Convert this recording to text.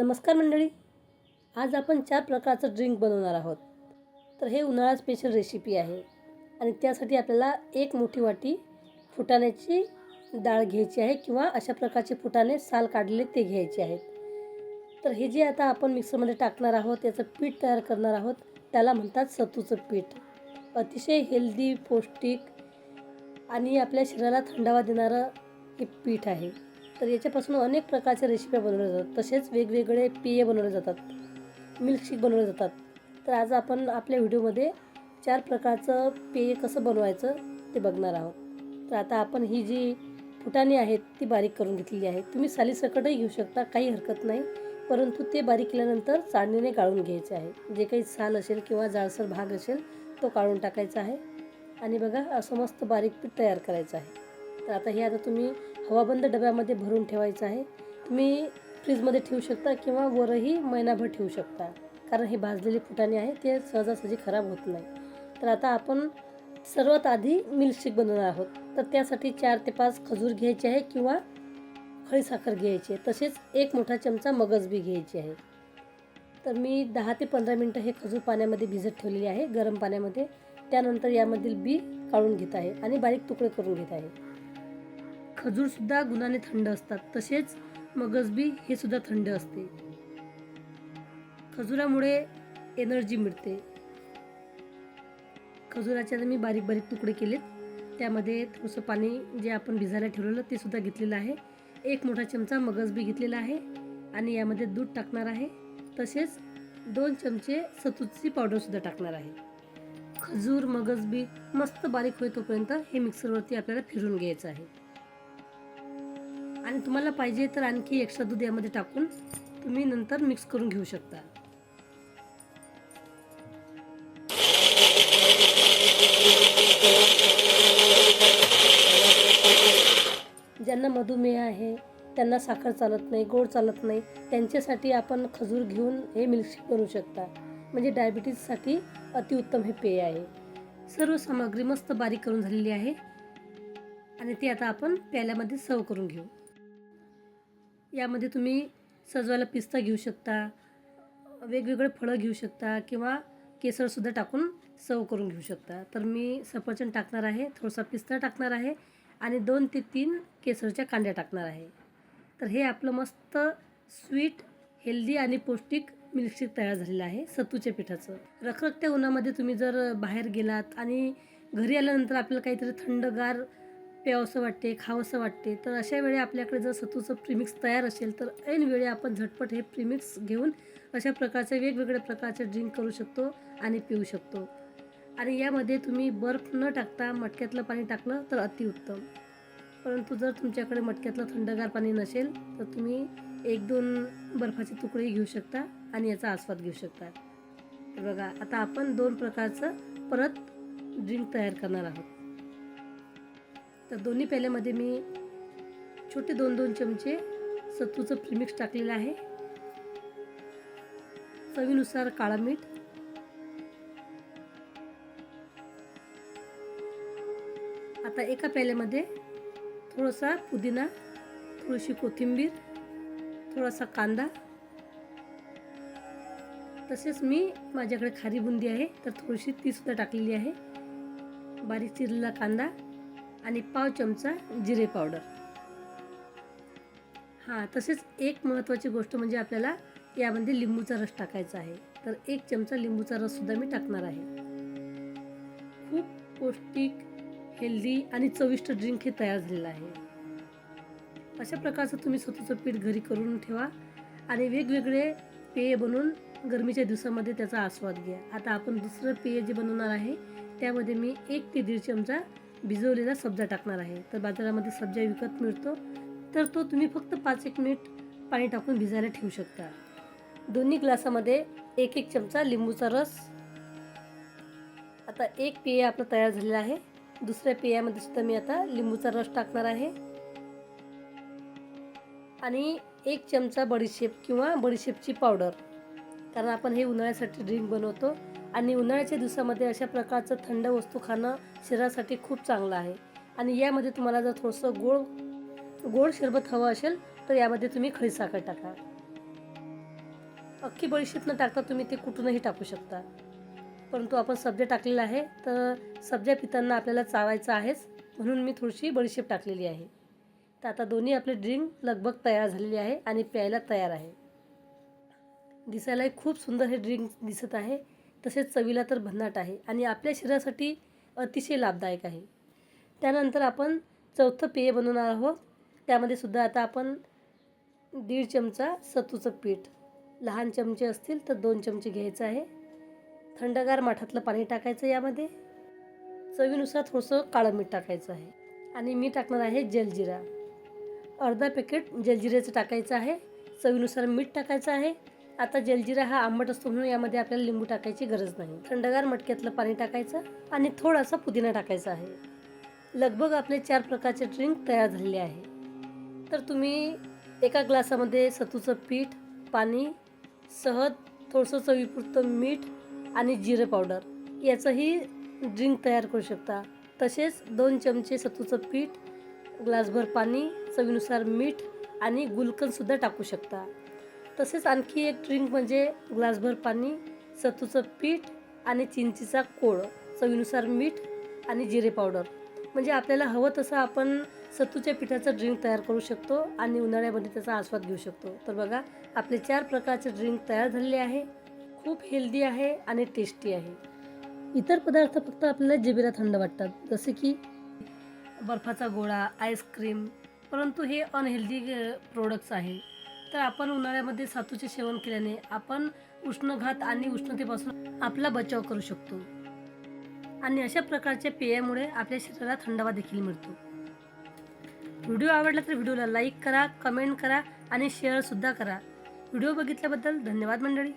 नमस्कार मंडळी. आज आपण चार प्रकारचं ड्रिंक बनवणार आहोत. तर हे उन्हाळा स्पेशल रेसिपी आहे. आणि त्यासाठी आपल्याला एक मोठी वाटी फुटाण्याची डाळ घ्यायची आहे किंवा अशा प्रकारचे फुटाणे साल काढलेले ते घ्यायचे आहेत. तर हे जे आता आपण मिक्सरमध्ये टाकणार आहोत याचं पीठ तयार करणार आहोत त्याला म्हणतात सत्तूचं पीठ. अतिशय हेल्दी पौष्टिक आणि आपल्या शरीराला थंडावा देणारं हे पीठ आहे. तर याच्यापासून अनेक प्रकारच्या रेसिप्या बनवल्या जातात. तसेच वेगवेगळे पेय बनवले जातात. मिल्कशेक बनवले जातात. तर आज आपण आपल्या व्हिडिओमध्ये चार प्रकारचं पेय कसं बनवायचं ते बघणार आहोत. तर आता आपण ही जी फुटाणी आहेत ती बारीक करून घेतलेली आहे. तुम्ही सालीसकटही घेऊ शकता काही हरकत नाही. परंतु ते बारीक केल्यानंतर चाळणीने गाळून घ्यायचे आहे. जे काही साल असेल किंवा जाळसर भाग असेल तो काढून टाकायचा आहे. आणि बघा असं मस्त बारीक पीठ तयार करायचं आहे. तर आता हे आता तुम्ही हवाबंद डब्यामध्ये भरून ठेवायचं आहे. तुम्ही फ्रीजमध्ये ठेवू शकता किंवा वरही महिनाभर ठेवू शकता. कारण हे भाजलेले फुटाणे आहे ते सहजासहजी खराब होत नाही. तर आता आपण सर्वात आधी मिल्कशेक बनवणार आहोत. तर त्यासाठी चार ते पाच खजूर घ्यायचे आहे किंवा खडीसाखर घ्यायची आहे. तसेच एक मोठा चमचा मगज बी घ्यायची आहे. तर मी दहा ते पंधरा मिनटं हे खजूर पाण्यामध्ये भिजत ठेवलेली आहे गरम पाण्यामध्ये. त्यानंतर यामधील बी काढून घेत आहे आणि बारीक तुकडे करून घेत आहे. खजूरसुद्धा गुणाने थंड असतात. तसेच मगजबी हे सुद्धा थंड असते. खजुरामुळे एनर्जी मिळते. खजुराचे आता मी बारीक बारीक तुकडे केलेत. त्यामध्ये थोडंसं पाणी जे आपण भिजायला ठेवलेलं ते सुद्धा घेतलेलं आहे. एक मोठा चमचा मगजबी घेतलेला आहे आणि यामध्ये दूध टाकणार आहे. तसेच दोन चमचे सतूची पावडरसुद्धा टाकणार आहे. खजूर मगजबी मस्त बारीक होई तोपर्यंत हे मिक्सरवरती आपल्याला फिरून घ्यायचं आहे. आणि तुम्हाला पाहिजे तर आणखी एक्स्ट्रा दूध यामध्ये टाकून तुम्ही नंतर मिक्स करून घेऊ शकता. ज्यांना मधुमेह आहे त्यांना साखर चालत नाही गोड चालत नाही त्यांच्यासाठी आपण खजूर घेऊन हे मिल्कशेक बनवू शकता. म्हणजे डायबिटीजसाठी अतिउत्तम हे पेय आहे. सर्व सामग्री मस्त बारीक करून झालेली आहे. आणि ती आता आपण प्याल्यामध्ये सर्व करून घेऊ. यामध्ये तुम्ही सजवायला पिस्ता घेऊ शकता वेगवेगळे फळं घेऊ शकता किंवा केसरसुद्धा टाकून सर्व करून घेऊ शकता. तर मी सफरचंद टाकणार आहे थोडासा पिस्ता टाकणार आहे आणि दोन ते तीन केसरच्या कांड्या टाकणार आहे. तर हे आपलं मस्त स्वीट हेल्दी आणि पौष्टिक मिल्कशेक तयार झालेलं आहे सत्तूच्या पिठाचं. रखरखत्या उन्हामध्ये तुम्ही जर बाहेर गेलात आणि घरी आल्यानंतर आपल्याला काहीतरी थंडगार प्यावंसं वाटते खावंसं वाटते. तर अशा वेळी आपल्याकडे जर सत्तूचं प्रीमिक्स तयार असेल तर ऐनवेळी आपण झटपट हे प्रीमिक्स घेऊन अशा प्रकारचे वेगवेगळ्या प्रकारचे ड्रिंक करू शकतो आणि पिऊ शकतो. आणि यामध्ये तुम्ही बर्फ न टाकता मटक्यातलं पाणी टाकलं तर अतिउत्तम. परंतु जर तुमच्याकडे मटक्यातलं थंडगार पाणी नसेल तर तुम्ही एक दोन बर्फाचे तुकडेही घेऊ शकता आणि याचा आस्वाद घेऊ शकता. बघा आता आपण दोन प्रकारचं परत ड्रिंक तयार करणार आहोत. तर दोन्ही प्याल्यामध्ये मी छोटे दोन दोन चमचे सत्तूचं प्रीमिक्स टाकलेलं आहे. चवीनुसार काळा मीठ. आता एका प्याल्यामध्ये थोडासा पुदिना थोडीशी कोथिंबीर थोडासा कांदा. तसेच मी माझ्याकडे खारी बुंदी आहे तर थोडीशी तीसुद्धा टाकलेली आहे. बारीक चिरलेला कांदा. आणि पाव चमचा जिरे पावडर. हां तसेच एक महत्त्वाची गोष्ट म्हणजे आपल्याला यामध्ये लिंबूचा रस टाकायचा आहे. तर एक चमचा लिंबूचा रससुद्धा मी टाकणार आहे. खूप पौष्टिक हेल्दी आणि चविष्ट ड्रिंक हे तयार झालेलं आहे. अशा प्रकारचं तुम्ही स्वतःचं पीठ घरी करून ठेवा आणि वेगवेगळे पेय बनवून गरमीच्या दिवसामध्ये त्याचा आस्वाद घ्या. आता आपण दुसरं पेय जे बनवणार आहे त्यामध्ये मी एक ते दीड चमचा भिजवलेला सब्जा टाकणार आहे. तर बाजारामध्ये सब्जा विकत मिळतो. तर तो तुम्ही फक्त पाच एक मिनिट पाणी टाकून भिजायला ठेवू शकता. दोन्ही ग्लासामध्ये एक एक चमचा लिंबूचा रस. आता एक पेय आपलं तयार झालेलं आहे. दुसऱ्या पेयामध्ये सुद्धा मी आता लिंबूचा रस टाकणार आहे. आणि एक चमचा बडीशेप किंवा बडीशेपची पावडर. कारण आपण हे उन्हाळ्यासाठी ड्रिंक बनवतो. आणि उन्हाळ्याच्या दिवसामध्ये अशा प्रकारचं थंड वस्तू खाणं शरीरासाठी खूप चांगलं आहे. आणि यामध्ये तुम्हाला जर थोडंसं गोड गोड शरबत हवं असेल तर यामध्ये तुम्ही खडीसाखर टाका. अख्खी बडीशेप न टाकता तुम्ही ते कुठूनही टाकू शकता. परंतु आपण सब्जा टाकलेला आहे तर सब्जा पितांना आपल्याला चावायचं आहेच म्हणून मी थोडीशी बडीशेप टाकलेली आहे. तर आता दोन्ही आपले ड्रिंक लगभग तयार झालेली आहे आणि प्यायला तयार आहे. दिसायलाही खूप सुंदर हे ड्रिंक दिसत आहे. तसेच चवीला तर भन्नाट आहे आणि आपल्या शरीरासाठी अतिशय लाभदायक आहे. त्यानंतर आपण चौथं पेय बनवणार आहोत. त्यामध्ये सुद्धा आता आपण दीड चमचा सत्तूचं पीठ लहान चमचे असतील तर दोन चमचे घ्यायचं आहे. थंडगार माठातलं पाणी टाकायचं यामध्ये. चवीनुसार थोडंसं काळं मीठ टाकायचं आहे. आणि मी टाकणार आहे जलजिरा. अर्धा पॅकेट जलजिऱ्याचं टाकायचं आहे. चवीनुसार मीठ टाकायचं आहे. आता जलजिरा हा आंबट असतो म्हणून यामध्ये आपल्याला लिंबू टाकायची गरज नाही. थंडगार मटक्यातलं पाणी टाकायचं आणि थोडासा पुदिना टाकायचा आहे. लगभग आपले चार प्रकारचे ड्रिंक तयार झालेले आहे. तर तुम्ही एका ग्लासामध्ये सत्तूचं पीठ पाणी सहज थोडंसं चवीपुरतं मीठ आणि जिरे पावडर याचंही ड्रिंक तयार करू शकता. तसेच दोन चमचे सत्तूचं पीठ ग्लासभर पाणी चवीनुसार मीठ आणि गुलकंदसुद्धा टाकू शकता. तसेच आणखी एक ड्रिंक म्हणजे ग्लासभर पाणी सत्तूचं पीठ आणि चिंचीचा कोळ चवीनुसार मीठ आणि जिरे पावडर म्हणजे आपल्याला हवं तसं आपण सत्तूच्या पिठाचं ड्रिंक तयार करू शकतो आणि उन्हाळ्यामध्ये त्याचा आस्वाद घेऊ शकतो. तर बघा आपले चार प्रकारचे ड्रिंक तयार झालेले आहे. खूप हेल्दी आहे आणि टेस्टी आहे. इतर पदार्थ फक्त आपल्याला जिबेला थंड वाटतात जसे की बर्फाचा गोळा आईस्क्रीम परंतु हे अनहेल्दी प्रोडक्ट्स आहे. तर आपण उन्हाळ्यामध्ये सातूचे सेवन केल्याने आपण उष्णघात आणि उष्णतेपासून आपला बचाव करू शकतो. आणि अशा प्रकारच्या पेयामुळे आपल्या शरीराला थंडावा देखील मिळतो. व्हिडिओ आवडला तर व्हिडिओला लाईक करा कमेंट करा आणि शेअरसुद्धा करा. व्हिडिओ बघितल्याबद्दल धन्यवाद मंडळी.